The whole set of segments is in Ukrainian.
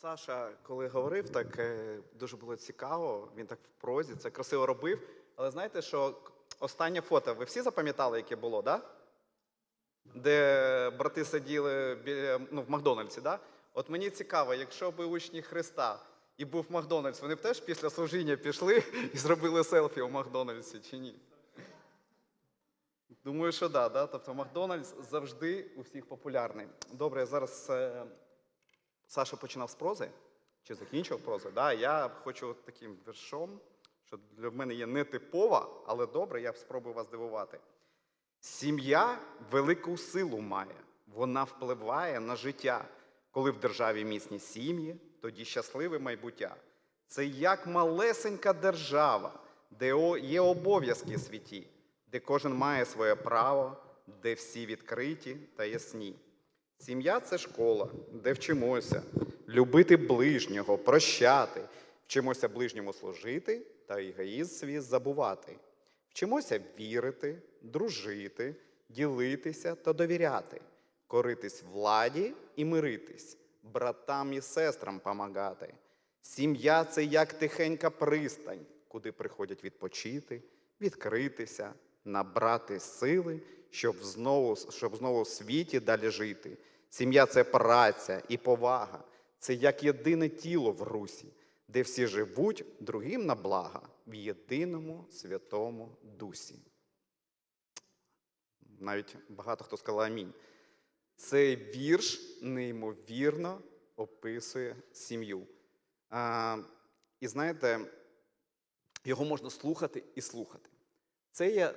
Саша, коли говорив, так е, дуже було цікаво. Він так в прозі це красиво робив. Але знаєте, що останнє фото ви всі запам'ятали, яке було, да? Де брати сиділи біля, ну, в Макдональдсі, да? От мені цікаво, якщо б учні Христа і був Макдональдс, вони б теж після служіння пішли і зробили селфі у Макдональдсі чи ні? Думаю, що да, да. Тобто Макдональдс завжди у всіх популярний. Добре, зараз е, Саша починав з прози, чи закінчив прозу. Да? Я хочу таким віршом, що для мене є нетипова, але добре, я спробую вас дивувати. Сім'я велику силу має, вона впливає на життя. Коли в державі міцні сім'ї, тоді щасливе майбуття. Це як малесенька держава, де є обов'язки святі, де кожен має своє право, де всі відкриті та ясні. Сім'я це школа, де вчимося любити ближнього, прощати, вчимося ближньому служити та егоїзм свій забувати. Вчимося вірити, дружити, ділитися та довіряти, коритись владі і миритись, братам і сестрам помагати. Сім'я це як тихенька пристань, куди приходять відпочити, відкритися, набрати сили, щоб знову, щоб знову в світі далі жити. Сім'я це праця і повага, це як єдине тіло в русі, де всі живуть другим на блага в єдиному святому дусі. Навіть багато хто сказав амінь. Цей вірш неймовірно описує сім'ю. А, і знаєте, його можна слухати і слухати. Це є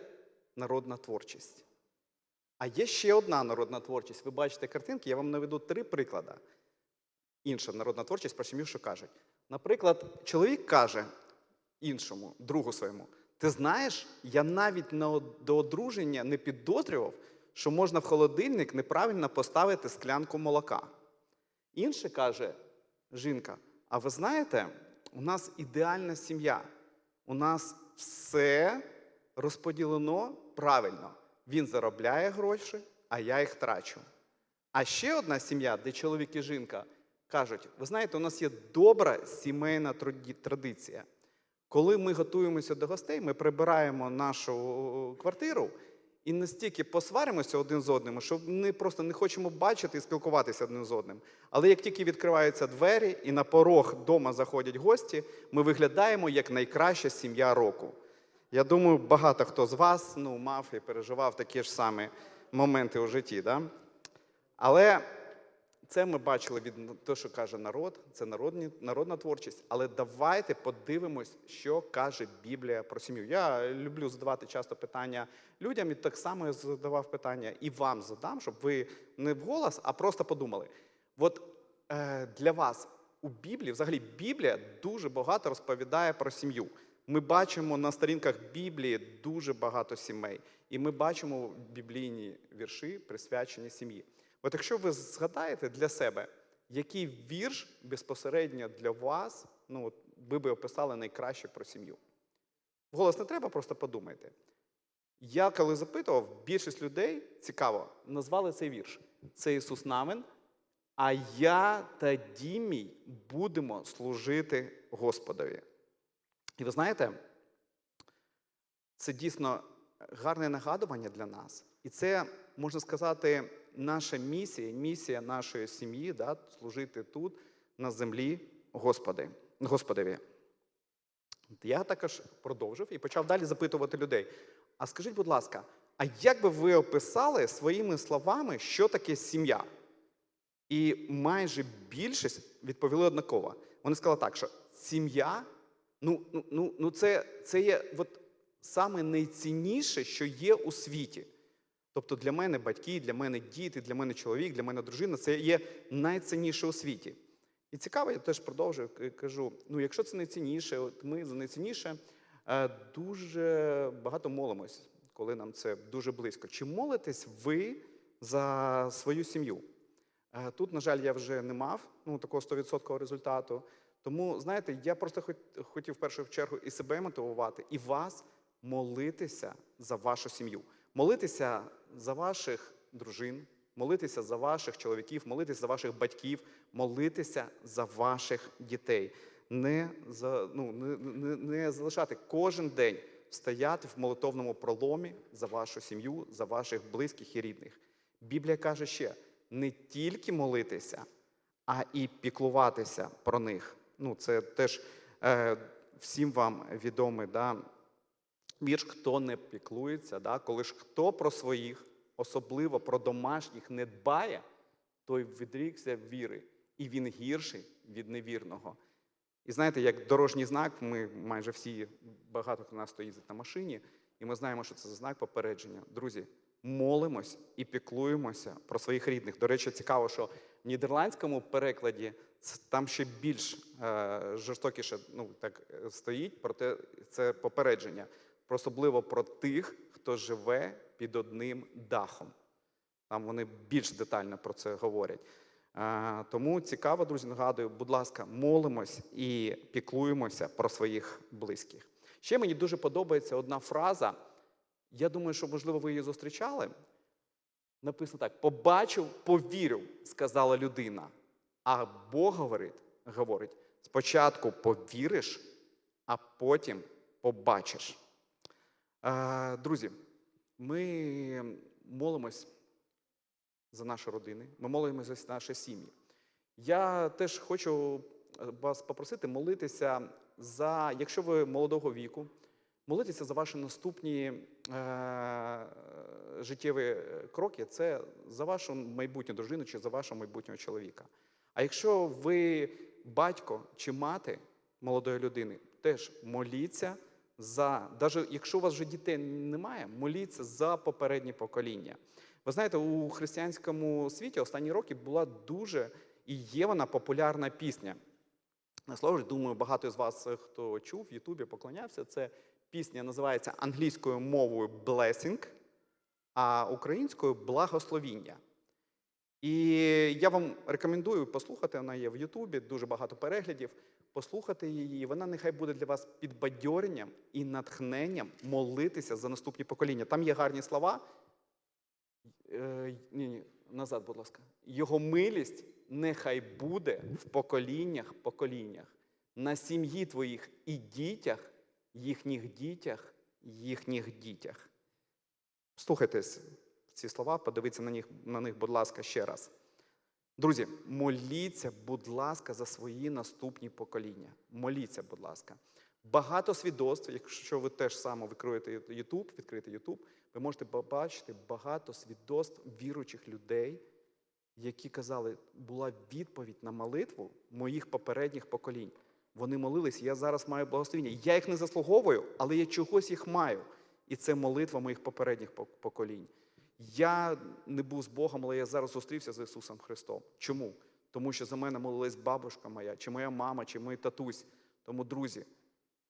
народна творчість. А є ще одна народна творчість. Ви бачите картинки, я вам наведу три приклади. Інша народна творчість про сім'ю, що кажуть. Наприклад, чоловік каже іншому, другу своєму: Ти знаєш, я навіть до одруження не підозрював, що можна в холодильник неправильно поставити склянку молока. Інше каже жінка: А ви знаєте, у нас ідеальна сім'я. У нас все розподілено правильно. Він заробляє гроші, а я їх трачу. А ще одна сім'я, де чоловік і жінка кажуть: ви знаєте, у нас є добра сімейна традиція. Коли ми готуємося до гостей, ми прибираємо нашу квартиру і настільки посваримося один з одним, що ми просто не хочемо бачити і спілкуватися один з одним. Але як тільки відкриваються двері і на порог дома заходять гості, ми виглядаємо як найкраща сім'я року. Я думаю, багато хто з вас ну, мав і переживав такі ж самі моменти у житті. Да? Але це ми бачили від того, що каже народ, це народні, народна творчість. Але давайте подивимось, що каже Біблія про сім'ю. Я люблю задавати часто питання людям, і так само я задавав питання і вам задам, щоб ви не вголос, а просто подумали. От е, для вас у Біблії, взагалі, Біблія дуже багато розповідає про сім'ю. Ми бачимо на сторінках Біблії дуже багато сімей, і ми бачимо біблійні вірші, присвячені сім'ї. От якщо ви згадаєте для себе, який вірш безпосередньо для вас, ну от ви би описали найкраще про сім'ю. Голос не треба, просто подумайте. Я коли запитував, більшість людей цікаво, назвали цей вірш. Це Ісус Навин, а я та дім мій будемо служити Господові. І ви знаєте, це дійсно гарне нагадування для нас. І це, можна сказати, наша місія, місія нашої сім'ї да, служити тут, на землі, Господи, Господові. Я також продовжив і почав далі запитувати людей. А скажіть, будь ласка, а як би ви описали своїми словами, що таке сім'я? І майже більшість відповіли однаково. Вони сказали так, що сім'я ну, ну, ну, ну це, це є от саме найцінніше, що є у світі. Тобто для мене батьки, для мене діти, для мене чоловік, для мене дружина це є найцінніше у світі. І цікаво, я теж продовжую кажу: ну, якщо це найцінніше, от ми за найцінніше е, дуже багато молимось, коли нам це дуже близько. Чи молитесь ви за свою сім'ю? Е, Тут, на жаль, я вже не мав ну, такого 100% результату. Тому, знаєте, я просто хотів в першу чергу і себе мотивувати, і вас молитися за вашу сім'ю. Молитися за ваших дружин, молитися за ваших чоловіків, молитися за ваших батьків, молитися за ваших дітей. Не, за, ну, не, не, не залишати кожен день стояти в молитовному проломі за вашу сім'ю, за ваших близьких і рідних. Біблія каже ще: не тільки молитися, а і піклуватися про них. Ну, це теж е, всім вам відомий да, вірш, хто не піклується, да, коли ж хто про своїх, особливо про домашніх, не дбає, той відрікся віри, і він гірший від невірного. І знаєте, як дорожній знак, ми майже всі, багато хто нас хто їздить на машині, і ми знаємо, що це за знак попередження. Друзі, молимось і піклуємося про своїх рідних. До речі, цікаво, що в нідерландському перекладі там ще більш е, жорстокіше ну, так, е, стоїть, проте це попередження. Особливо про тих, хто живе під одним дахом. Там вони більш детально про це говорять. Е, Тому цікаво, друзі, нагадую, будь ласка, молимось і піклуємося про своїх близьких. Ще мені дуже подобається одна фраза. Я думаю, що, можливо, ви її зустрічали. Написано так: побачив, повірив, сказала людина. А Бог говорить, говорить: спочатку повіриш, а потім побачиш. Е, Друзі, ми молимось за наші родини, ми молимося за наші сім'ї. Я теж хочу е, вас попросити молитися за, якщо ви молодого віку, молитися за ваші наступні е, життєві кроки. Це за вашу майбутню дружину чи за вашого майбутнього чоловіка. А якщо ви батько чи мати молодої людини, теж моліться за, навіть якщо у вас вже дітей немає, моліться за попереднє покоління. Ви знаєте, у християнському світі останні роки була дуже і є вона популярна пісня. На думаю, багато з вас, хто чув, в Ютубі поклонявся. Це пісня називається англійською мовою Blessing, а українською благословіння. І я вам рекомендую послухати, вона є в Ютубі, дуже багато переглядів. Послухати її, вона нехай буде для вас підбадьоренням і натхненням молитися за наступні покоління. Там є гарні слова. Е, ні, ні, назад, будь ласка. Його милість нехай буде в поколіннях, поколіннях, на сім'ї твоїх і дітях, їхніх дітях, їхніх дітях. Слухайтесь ці слова, подивіться на них, на них, будь ласка, ще раз. Друзі, моліться, будь ласка, за свої наступні покоління. Моліться, будь ласка. Багато свідоцтв, якщо ви теж само відкриєте YouTube, відкрите YouTube, ви можете побачити багато свідоцтв віруючих людей, які казали, була відповідь на молитву моїх попередніх поколінь. Вони молились, я зараз маю благословення. Я їх не заслуговую, але я чогось їх маю. І це молитва моїх попередніх поколінь. Я не був з Богом, але я зараз зустрівся з Ісусом Христом. Чому? Тому що за мене молилась бабушка моя, чи моя мама, чи мій татусь. Тому, друзі,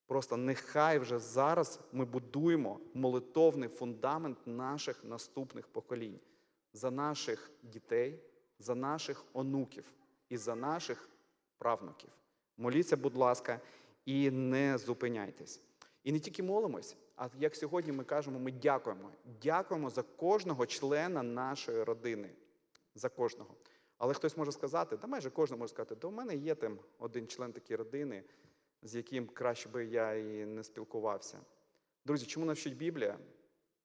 просто нехай вже зараз ми будуємо молитовний фундамент наших наступних поколінь за наших дітей, за наших онуків і за наших правнуків. Моліться, будь ласка, і не зупиняйтесь. І не тільки молимось, а як сьогодні ми кажемо, ми дякуємо. Дякуємо за кожного члена нашої родини. За кожного. Але хтось може сказати, та майже кожен може сказати, в мене є там один член такої родини, з яким краще би я і не спілкувався. Друзі, чому навчить Біблія?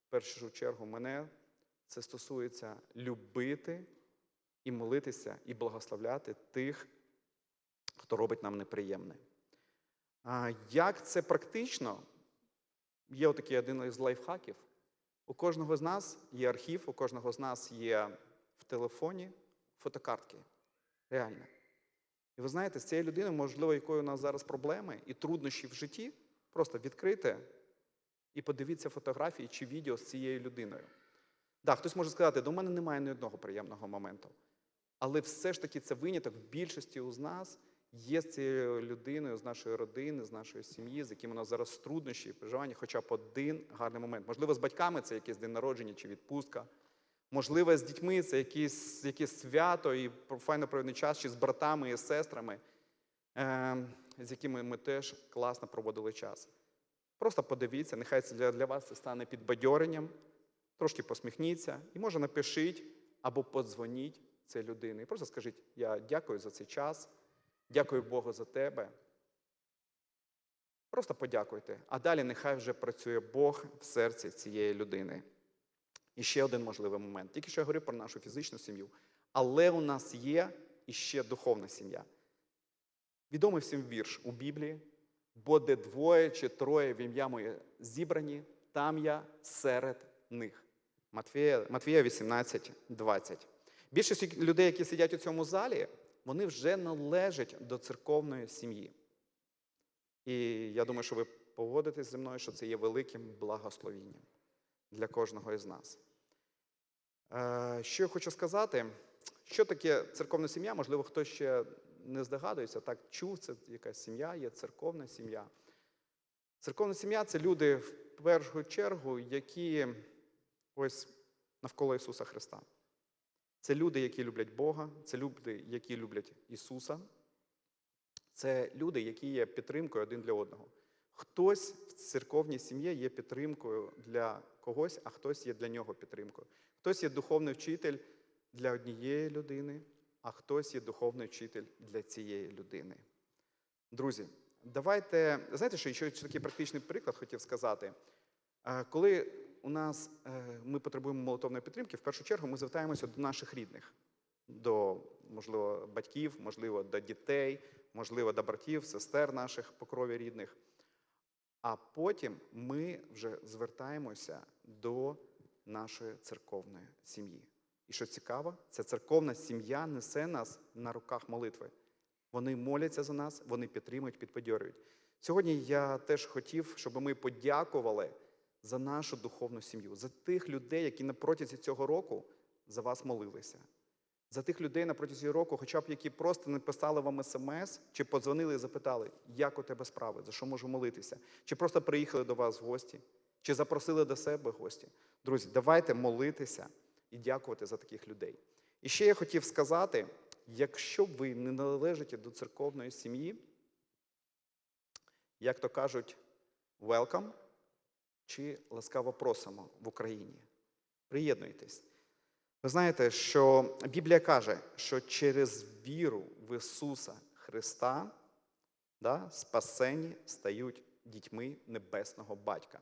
В першу чергу мене це стосується любити і молитися, і благословляти тих, хто робить нам неприємне. А як це практично? Є отакий один із лайфхаків. У кожного з нас є архів, у кожного з нас є в телефоні фотокартки. Реально. І ви знаєте, з цією людиною, можливо, якою у нас зараз проблеми і труднощі в житті, просто відкрити і подивіться фотографії чи відео з цією людиною. Так, хтось може сказати, до мене немає ні одного приємного моменту. Але все ж таки це виняток в більшості з нас є з цією людиною, з нашої родини, з нашої сім'ї, з яким у нас зараз труднощі і переживання, хоча б один гарний момент. Можливо, з батьками це якийсь день народження чи відпустка. Можливо, з дітьми це якесь, якесь свято і файно проведений час, чи з братами і сестрами, е, з якими ми теж класно проводили час. Просто подивіться, нехай це для, для вас це стане підбадьоренням, трошки посміхніться, і може напишіть або подзвоніть цій людині. І просто скажіть: я дякую за цей час, дякую Богу за тебе. Просто подякуйте. А далі нехай вже працює Бог в серці цієї людини. І ще один можливий момент. Тільки що я говорив про нашу фізичну сім'ю. Але у нас є іще духовна сім'я. Відомий всім вірш у Біблії, бо де двоє чи троє в ім'я моє зібрані, там я серед них. Матвія 18, 20. Більшість людей, які сидять у цьому залі, вони вже належать до церковної сім'ї. І я думаю, що ви погодитесь зі мною, що це є великим благословінням для кожного із нас. Е, Що я хочу сказати, що таке церковна сім'я? Можливо, хтось ще не здогадується, так чув, це якась сім'я, є церковна сім'я. Церковна сім'я це люди в першу чергу, які ось навколо Ісуса Христа. Це люди, які люблять Бога, це люди, які люблять Ісуса. Це люди, які є підтримкою один для одного. Хтось в церковній сім'ї є підтримкою для когось, а хтось є для нього підтримкою. Хтось є духовний вчитель для однієї людини, а хтось є духовний вчитель для цієї людини. Друзі, давайте, знаєте, що ще такий практичний приклад хотів сказати. Е, Коли у нас е, ми потребуємо молитовної підтримки, в першу чергу ми звертаємося до наших рідних, до, можливо, батьків, можливо, до дітей, можливо, до братів, сестер наших по крові рідних. А потім ми вже звертаємося до нашої церковної сім'ї. І що цікаво, ця церковна сім'я несе нас на руках молитви. Вони моляться за нас, вони підтримують, підбадьорюють. Сьогодні я теж хотів, щоб ми подякували за нашу духовну сім'ю, за тих людей, які на протязі цього року за вас молилися. За тих людей на протязі року, хоча б які просто написали вам смс, чи подзвонили і запитали, як у тебе справи, за що можу молитися, чи просто приїхали до вас в гості, чи запросили до себе гості. Друзі, давайте молитися і дякувати за таких людей. І ще я хотів сказати: якщо ви не належите до церковної сім'ї, як то кажуть, welcome чи ласкаво просимо в Україні. Приєднуйтесь. Ви знаєте, що Біблія каже, що через віру в Ісуса Христа да, спасені стають дітьми Небесного Батька.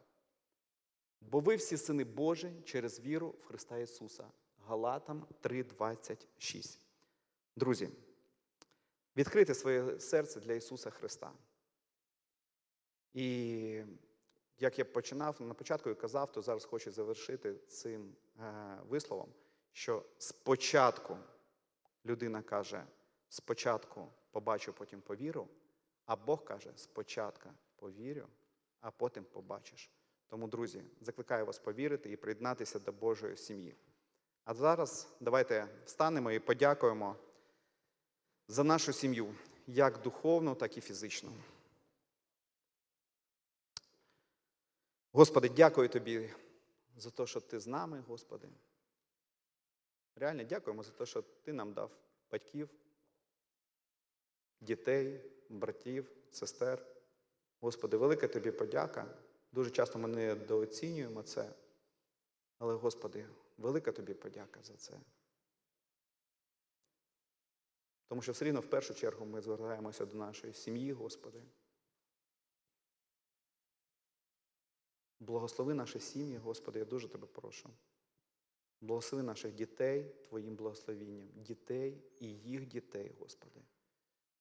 Бо ви всі сини Божі через віру в Христа Ісуса. Галатам 3:26. Друзі, відкрити своє серце для Ісуса Христа. І як я починав на початку і казав, то зараз хочу завершити цим е, висловом, що спочатку людина каже, спочатку побачу, потім повірю, а Бог каже, спочатку повірю, а потім побачиш. Тому, друзі, закликаю вас повірити і приєднатися до Божої сім'ї. А зараз давайте встанемо і подякуємо за нашу сім'ю, як духовну, так і фізичну. Господи, дякую Тобі за те, що Ти з нами, Господи. Реально дякуємо за те, що Ти нам дав батьків, дітей, братів, сестер. Господи, велика Тобі подяка. Дуже часто ми недооцінюємо це. Але, Господи, велика Тобі подяка за це. Тому що все рівно в першу чергу ми звертаємося до нашої сім'ї, Господи. Благослови наші сім'ї, Господи, я дуже тебе прошу. Благослови наших дітей Твоїм благословінням, дітей і їх дітей, Господи.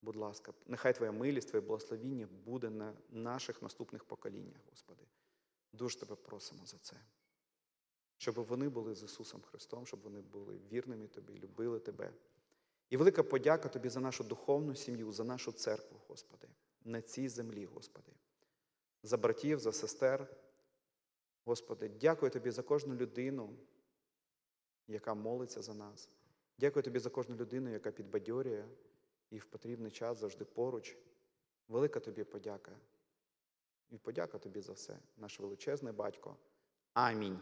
Будь ласка, нехай Твоя милість, Твоє благословіння буде на наших наступних поколіннях, Господи. Дуже тебе просимо за це. Щоб вони були з Ісусом Христом, щоб вони були вірними Тобі, любили Тебе. І велика подяка Тобі за нашу духовну сім'ю, за нашу церкву, Господи, на цій землі, Господи, за братів, за сестер. Господи, дякую Тобі за кожну людину, яка молиться за нас. Дякую Тобі за кожну людину, яка підбадьорює і в потрібний час завжди поруч. Велика Тобі подяка. І подяка Тобі за все, наш величезний батько. Амінь.